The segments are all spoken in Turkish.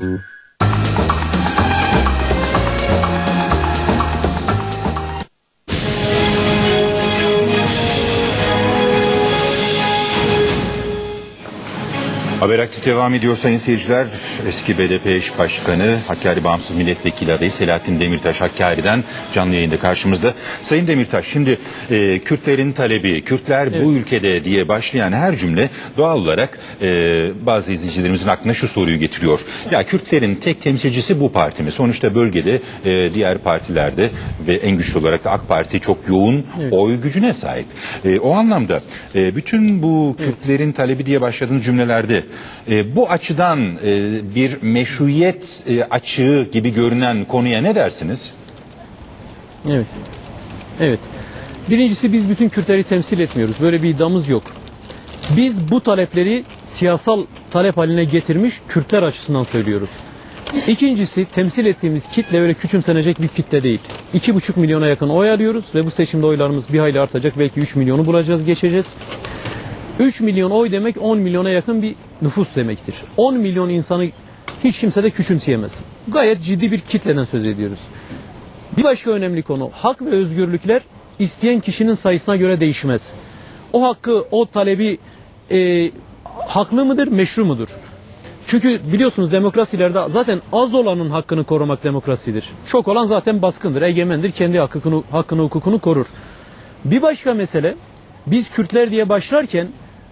Mm-hmm. Haber aktif devam ediyor sayın seyirciler. Eski BDP eş başkanı Hakkari Bağımsız Milletvekili adayı Selahattin Demirtaş Hakkari'den canlı yayında karşımızda. Sayın Demirtaş şimdi e, Kürtlerin talebi, Kürtler bu ülkede diye başlayan her cümle doğal olarak e, bazı izleyicilerimizin aklına şu soruyu getiriyor. Ya Kürtlerin tek temsilcisi bu parti mi? Sonuçta bölgede e, diğer partilerde ve en güçlü olarak da AK Parti çok yoğun oy gücüne sahip. E, o anlamda e, bütün bu Kürtlerin talebi diye başladığınız cümlelerde e, bu açıdan e, bir meşruiyet e, açığı gibi görünen konuya ne dersiniz? Evet. Evet. Birincisi biz bütün Kürtleri temsil etmiyoruz. Böyle bir iddiamız yok. Biz bu talepleri siyasal talep haline getirmiş Kürtler açısından söylüyoruz. İkincisi temsil ettiğimiz kitle öyle küçümsenecek bir kitle değil. 2,5 milyona yakın oy alıyoruz ve bu seçimde oylarımız bir hayli artacak. Belki 3 milyonu bulacağız, geçeceğiz. 3 milyon oy demek 10 milyona yakın bir nüfus demektir. 10 milyon insanı hiç kimse de küçümseyemez. Gayet ciddi bir kitleden söz ediyoruz. Bir başka önemli konu hak ve özgürlükler isteyen kişinin sayısına göre değişmez. O hakkı, o talebi e, haklı mıdır, meşru mudur? Çünkü biliyorsunuz demokrasilerde zaten az olanın hakkını korumak demokrasidir. Çok olan zaten baskındır, egemendir, kendi hakkını, hakkını hukukunu korur. Bir başka mesele biz Kürtler diye başlarken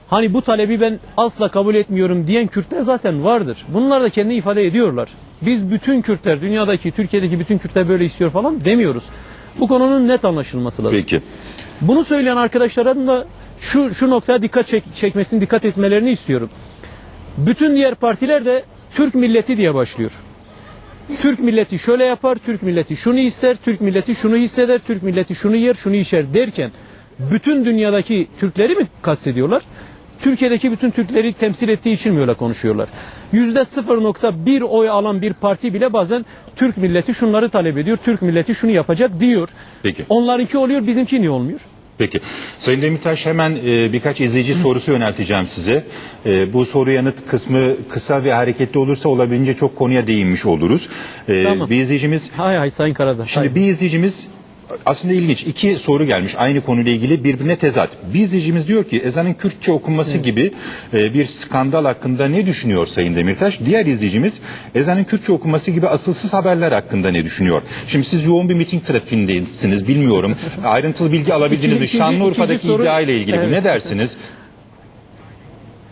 hani bu talebi ben asla kabul etmiyorum diyen Kürtler zaten vardır. Bunlar da kendi ifade ediyorlar. Biz bütün Kürtler, dünyadaki, Türkiye'deki bütün Kürtler böyle istiyor falan demiyoruz. Bu konunun net anlaşılması lazım. Peki. Bunu söyleyen arkadaşların da şu şu noktaya dikkat çek, çekmesini, dikkat etmelerini istiyorum. Bütün diğer partiler de Türk milleti diye başlıyor. Türk milleti şöyle yapar, Türk milleti şunu ister, Türk milleti şunu hisseder, Türk milleti şunu yer, şunu içer derken bütün dünyadaki Türkleri mi kastediyorlar? Türkiye'deki bütün Türkleri temsil ettiği için mi öyle konuşuyorlar? Yüzde 0.1 oy alan bir parti bile bazen Türk milleti şunları talep ediyor, Türk milleti şunu yapacak diyor. Peki. Onlarınki oluyor, bizimki niye olmuyor? Peki. Sayın Demirtaş hemen e, birkaç izleyici sorusu yönelteceğim size. E, bu soru yanıt kısmı kısa ve hareketli olursa olabildiğince çok konuya değinmiş oluruz. E, Tamam. Bir izleyicimiz Hay hay Sayın Karadağ. Şimdi hay. bir izleyicimiz aslında ilginç. iki soru gelmiş aynı konuyla ilgili birbirine tezat. Bir izleyicimiz diyor ki ezanın Kürtçe okunması gibi e, bir skandal hakkında ne düşünüyor Sayın Demirtaş? Diğer izleyicimiz ezanın Kürtçe okunması gibi asılsız haberler hakkında ne düşünüyor? Şimdi siz yoğun bir miting trafiğindesiniz bilmiyorum. Ayrıntılı bilgi alabildiniz mi? Şanlıurfa'daki iddia ile ilgili. Evet. ne dersiniz?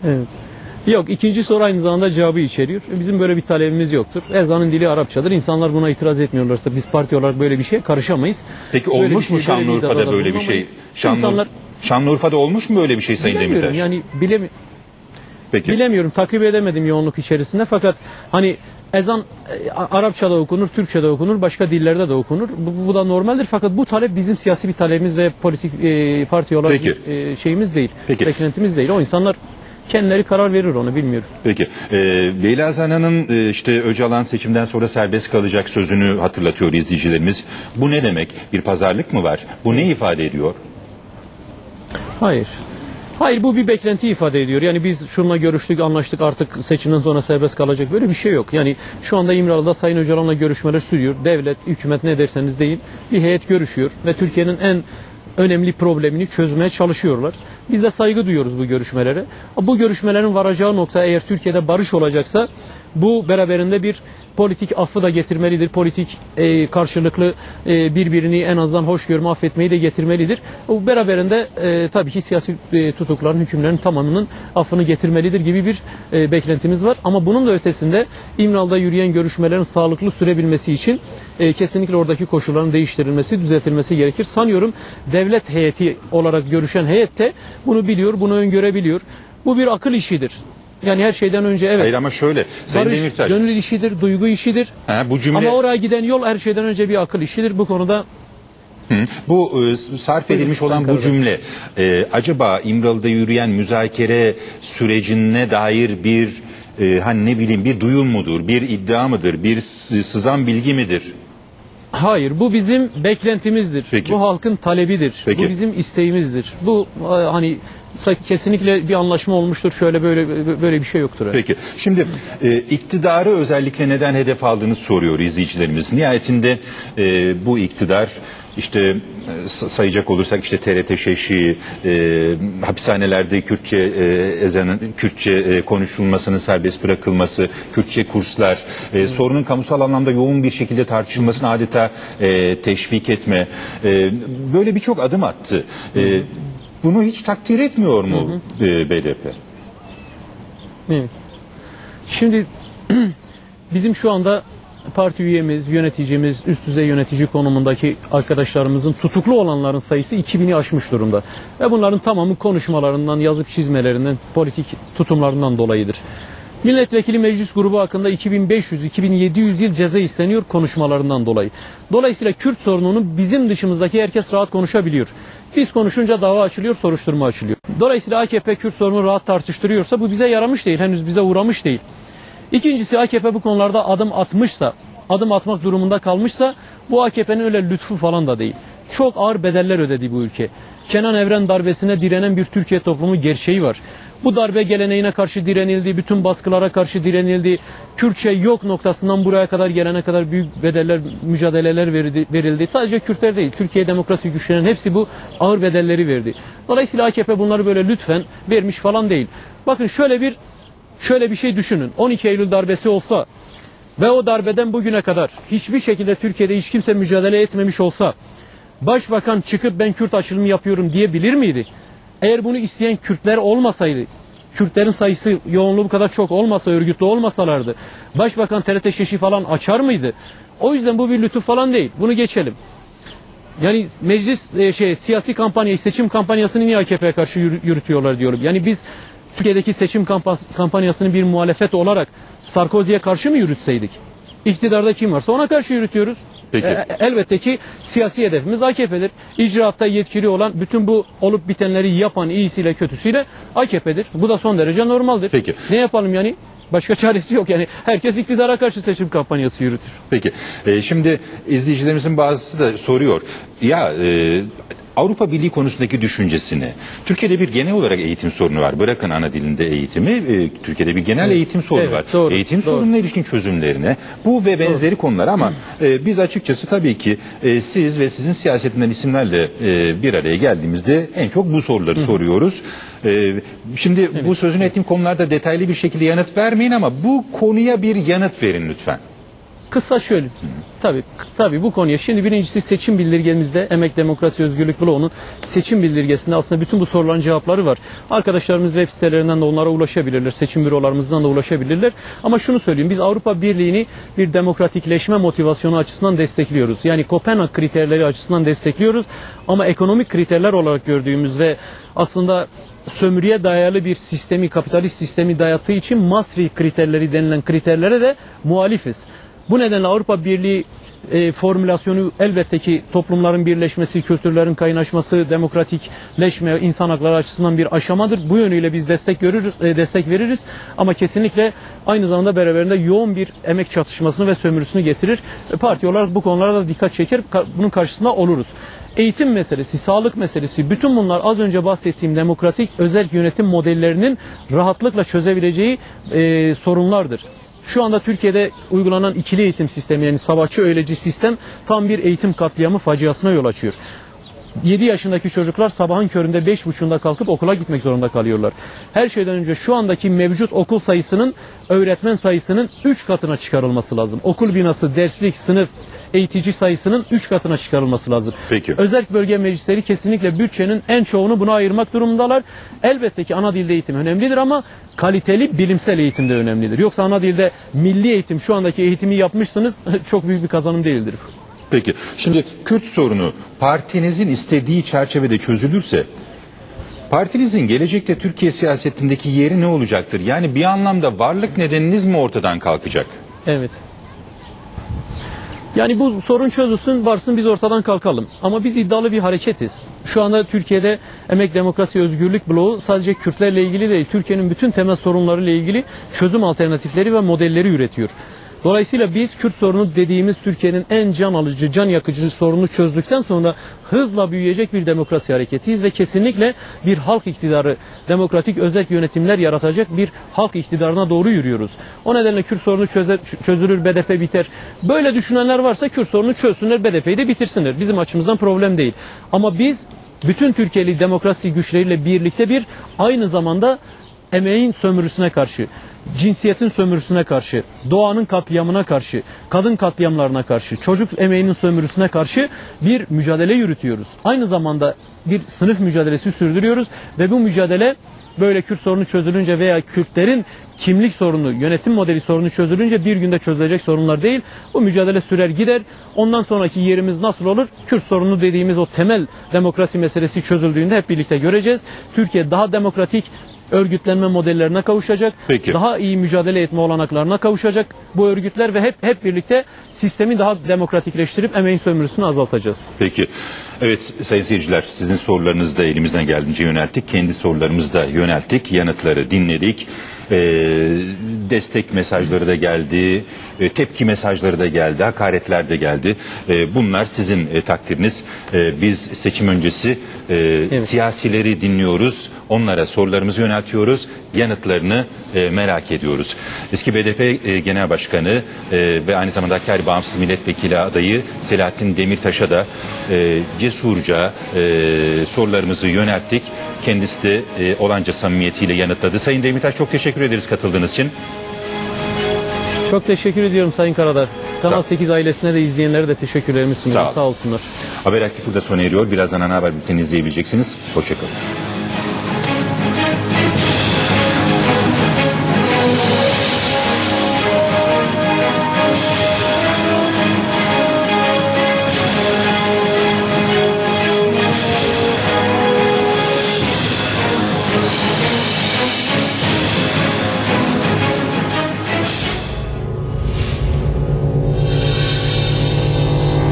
Evet. Yok ikinci soru aynı zamanda cevabı içeriyor. Bizim böyle bir talebimiz yoktur. Ezanın dili Arapçadır. İnsanlar buna itiraz etmiyorlarsa biz parti olarak böyle bir şeye karışamayız. Peki Böyle olmuş bir mu şey, böyle bir Şanlıurfa'da iddiada böyle bir şey? bulunamayız. İnsanlar Şanlıurfa'da olmuş mu böyle bir şey Sayın bilemiyorum Demirtaş? yani bilemi Peki. bilemiyorum takip edemedim yoğunluk içerisinde fakat hani ezan e, Arapçada okunur, Türkçe'de okunur, başka dillerde de okunur. Bu, bu da normaldir fakat bu talep bizim siyasi bir talebimiz ve politik e, parti olarak Peki. bir, e, şeyimiz değil. Peki. Beklentimiz değil. O insanlar kendileri karar verir onu bilmiyorum. Peki. Ee, Leyla Zana'nın e, işte Öcalan seçimden sonra serbest kalacak sözünü hatırlatıyor izleyicilerimiz. Bu ne demek? Bir pazarlık mı var? Bu ne ifade ediyor? Hayır. Hayır bu bir beklenti ifade ediyor. Yani biz şununla görüştük, anlaştık artık seçimden sonra serbest kalacak böyle bir şey yok. Yani şu anda İmralı'da Sayın Öcalan'la görüşmeler sürüyor. Devlet, hükümet ne derseniz deyin bir heyet görüşüyor ve Türkiye'nin en önemli problemini çözmeye çalışıyorlar. Biz de saygı duyuyoruz bu görüşmelere. Bu görüşmelerin varacağı nokta eğer Türkiye'de barış olacaksa bu beraberinde bir politik affı da getirmelidir. Politik e, karşılıklı e, birbirini en azından hoş görme, affetmeyi de getirmelidir. Bu beraberinde e, tabii ki siyasi e, tutukların, hükümlerin tamamının affını getirmelidir gibi bir e, beklentimiz var. Ama bunun da ötesinde İmralı'da yürüyen görüşmelerin sağlıklı sürebilmesi için e, kesinlikle oradaki koşulların değiştirilmesi, düzeltilmesi gerekir. Sanıyorum devlet heyeti olarak görüşen heyet de bunu biliyor, bunu öngörebiliyor. Bu bir akıl işidir. Yani her şeyden önce evet. Hayır ama şöyle. Sayın Barış Demirtaş. gönül işidir, duygu işidir. Ha, bu cümle Ama oraya giden yol her şeyden önce bir akıl işidir. Bu konuda Hı. bu e, sarf edilmiş olan bu cümle e, acaba İmralı'da yürüyen müzakere sürecine dair bir e, hani ne bileyim bir duyum mudur, bir iddia mıdır, bir sı- sızan bilgi midir? Hayır bu bizim beklentimizdir. Peki. Bu halkın talebidir. Peki. Bu bizim isteğimizdir. Bu e, hani kesinlikle bir anlaşma olmuştur. Şöyle böyle böyle bir şey yoktur. Peki. Şimdi e, iktidarı özellikle neden hedef aldığını soruyor izleyicilerimiz. Nihayetinde e, bu iktidar işte e, sa- sayacak olursak işte TRT şeşi, e, hapishanelerde Kürtçe e, ezanın Kürtçe e, konuşulmasının serbest bırakılması, Kürtçe kurslar, e, sorunun kamusal anlamda yoğun bir şekilde tartışılmasını adeta e, teşvik etme, e, böyle birçok adım attı. E, bunu hiç takdir etmiyor mu e, BDP? Evet. Şimdi bizim şu anda parti üyemiz, yöneticimiz, üst düzey yönetici konumundaki arkadaşlarımızın tutuklu olanların sayısı 2000'i aşmış durumda. Ve bunların tamamı konuşmalarından, yazıp çizmelerinden, politik tutumlarından dolayıdır. Milletvekili meclis grubu hakkında 2500-2700 yıl ceza isteniyor konuşmalarından dolayı. Dolayısıyla Kürt sorununu bizim dışımızdaki herkes rahat konuşabiliyor. Biz konuşunca dava açılıyor, soruşturma açılıyor. Dolayısıyla AKP Kürt sorunu rahat tartıştırıyorsa bu bize yaramış değil, henüz bize uğramış değil. İkincisi AKP bu konularda adım atmışsa, adım atmak durumunda kalmışsa bu AKP'nin öyle lütfu falan da değil. Çok ağır bedeller ödedi bu ülke. Kenan Evren darbesine direnen bir Türkiye toplumu gerçeği var. Bu darbe geleneğine karşı direnildi, bütün baskılara karşı direnildi. Kürtçe yok noktasından buraya kadar gelene kadar büyük bedeller, mücadeleler verildi. verildi. Sadece Kürtler değil, Türkiye demokrasi güçlerinin hepsi bu ağır bedelleri verdi. Dolayısıyla AKP bunları böyle lütfen vermiş falan değil. Bakın şöyle bir Şöyle bir şey düşünün. 12 Eylül darbesi olsa ve o darbeden bugüne kadar hiçbir şekilde Türkiye'de hiç kimse mücadele etmemiş olsa başbakan çıkıp ben Kürt açılımı yapıyorum diyebilir miydi? Eğer bunu isteyen Kürtler olmasaydı, Kürtlerin sayısı yoğunluğu bu kadar çok olmasa, örgütlü olmasalardı, başbakan TRT şeşi falan açar mıydı? O yüzden bu bir lütuf falan değil. Bunu geçelim. Yani meclis e, şey siyasi kampanyayı, seçim kampanyasını niye AKP'ye karşı yürü- yürütüyorlar diyorum. Yani biz Türkiye'deki seçim kampa- kampanyasını bir muhalefet olarak Sarkozy'ye karşı mı yürütseydik? İktidarda kim varsa ona karşı yürütüyoruz. Peki. E, elbette ki siyasi hedefimiz AKP'dir. İcraatta yetkili olan bütün bu olup bitenleri yapan iyisiyle kötüsüyle AKP'dir. Bu da son derece normaldir. Peki. Ne yapalım yani? Başka çaresi yok yani. Herkes iktidara karşı seçim kampanyası yürütür. Peki. E, şimdi izleyicilerimizin bazısı da soruyor. Ya e, Avrupa Birliği konusundaki düşüncesini. Türkiye'de bir genel olarak eğitim sorunu var. Bırakın ana dilinde eğitimi. e, Türkiye'de bir genel eğitim sorunu Evet, var. doğru, eğitim doğru. sorununa ilişkin çözümlerine bu ve benzeri konular ama e, biz açıkçası tabii ki e, siz ve sizin siyasetinden isimlerle e, bir araya geldiğimizde en çok bu soruları soruyoruz. E, şimdi bu sözünü ettiğim konularda detaylı bir şekilde yanıt vermeyin ama bu konuya bir yanıt verin lütfen. Kısa şöyle. Tabii tabii bu konuya şimdi birincisi seçim bildirgemizde Emek Demokrasi Özgürlük Bloğu'nun seçim bildirgesinde aslında bütün bu soruların cevapları var. Arkadaşlarımız web sitelerinden de onlara ulaşabilirler. Seçim bürolarımızdan da ulaşabilirler. Ama şunu söyleyeyim biz Avrupa Birliği'ni bir demokratikleşme motivasyonu açısından destekliyoruz. Yani Kopenhag kriterleri açısından destekliyoruz. Ama ekonomik kriterler olarak gördüğümüz ve aslında sömürüye dayalı bir sistemi, kapitalist sistemi dayattığı için Maastricht kriterleri denilen kriterlere de muhalifiz. Bu nedenle Avrupa Birliği e, formülasyonu elbette ki toplumların birleşmesi, kültürlerin kaynaşması, demokratikleşme, insan hakları açısından bir aşamadır. Bu yönüyle biz destek görürüz, e, destek veririz ama kesinlikle aynı zamanda beraberinde yoğun bir emek çatışmasını ve sömürüsünü getirir. E, Parti olarak bu konulara da dikkat çeker, ka- bunun karşısında oluruz. Eğitim meselesi, sağlık meselesi, bütün bunlar az önce bahsettiğim demokratik özel yönetim modellerinin rahatlıkla çözebileceği e, sorunlardır. Şu anda Türkiye'de uygulanan ikili eğitim sistemi yani savaşçı öğleci sistem tam bir eğitim katliamı faciasına yol açıyor. 7 yaşındaki çocuklar sabahın köründe 5.30'da kalkıp okula gitmek zorunda kalıyorlar. Her şeyden önce şu andaki mevcut okul sayısının öğretmen sayısının 3 katına çıkarılması lazım. Okul binası, derslik, sınıf, eğitici sayısının 3 katına çıkarılması lazım. Peki. Özel bölge meclisleri kesinlikle bütçenin en çoğunu buna ayırmak durumundalar. Elbette ki ana dilde eğitim önemlidir ama kaliteli bilimsel eğitim de önemlidir. Yoksa ana dilde milli eğitim şu andaki eğitimi yapmışsınız çok büyük bir kazanım değildir. Peki şimdi Kürt sorunu partinizin istediği çerçevede çözülürse partinizin gelecekte Türkiye siyasetindeki yeri ne olacaktır? Yani bir anlamda varlık nedeniniz mi ortadan kalkacak? Evet. Yani bu sorun çözülsün, varsın biz ortadan kalkalım. Ama biz iddialı bir hareketiz. Şu anda Türkiye'de Emek Demokrasi Özgürlük Bloğu sadece Kürtlerle ilgili değil, Türkiye'nin bütün temel sorunlarıyla ilgili çözüm alternatifleri ve modelleri üretiyor. Dolayısıyla biz Kürt sorunu dediğimiz Türkiye'nin en can alıcı, can yakıcı sorunu çözdükten sonra hızla büyüyecek bir demokrasi hareketiyiz ve kesinlikle bir halk iktidarı, demokratik özel yönetimler yaratacak bir halk iktidarına doğru yürüyoruz. O nedenle Kürt sorunu çözer, çözülür, BDP biter. Böyle düşünenler varsa Kürt sorunu çözsünler, BDP'yi de bitirsinler. Bizim açımızdan problem değil. Ama biz bütün Türkiye'li demokrasi güçleriyle birlikte bir aynı zamanda emeğin sömürüsüne karşı, cinsiyetin sömürüsüne karşı, doğanın katliamına karşı, kadın katliamlarına karşı, çocuk emeğinin sömürüsüne karşı bir mücadele yürütüyoruz. Aynı zamanda bir sınıf mücadelesi sürdürüyoruz ve bu mücadele böyle Kürt sorunu çözülünce veya Kürtlerin kimlik sorunu, yönetim modeli sorunu çözülünce bir günde çözülecek sorunlar değil. Bu mücadele sürer gider. Ondan sonraki yerimiz nasıl olur? Kürt sorunu dediğimiz o temel demokrasi meselesi çözüldüğünde hep birlikte göreceğiz. Türkiye daha demokratik örgütlenme modellerine kavuşacak. Peki. Daha iyi mücadele etme olanaklarına kavuşacak bu örgütler ve hep hep birlikte sistemi daha demokratikleştirip emeğin sömürüsünü azaltacağız. Peki. Evet sayın seyirciler sizin sorularınızı da elimizden geldiğince yönelttik. Kendi sorularımızı da yönelttik. Yanıtları dinledik. Ee, destek mesajları da geldi. e, tepki mesajları da geldi. Hakaretler de geldi. Ee, bunlar sizin e, takdiriniz. Ee, biz seçim öncesi e, siyasileri dinliyoruz. Onlara sorularımızı yöneltiyoruz. Yanıtlarını e, merak ediyoruz. Eski BDP e, Genel Başkanı e, ve aynı zamanda Hakkari Bağımsız Milletvekili adayı Selahattin Demirtaş'a da e, cesurca e, sorularımızı yönelttik. Kendisi de e, olanca samimiyetiyle yanıtladı. Sayın Demirtaş çok teşekkür ederiz katıldığınız için. Çok teşekkür ediyorum Sayın Karadağ. Kanal Sağ ol. 8 ailesine de izleyenlere de teşekkürlerimi sunuyorum. Sağ. Sağ olsunlar. Haber Aktif burada sona eriyor. Birazdan ana haber bülteni izleyebileceksiniz. Hoşçakalın.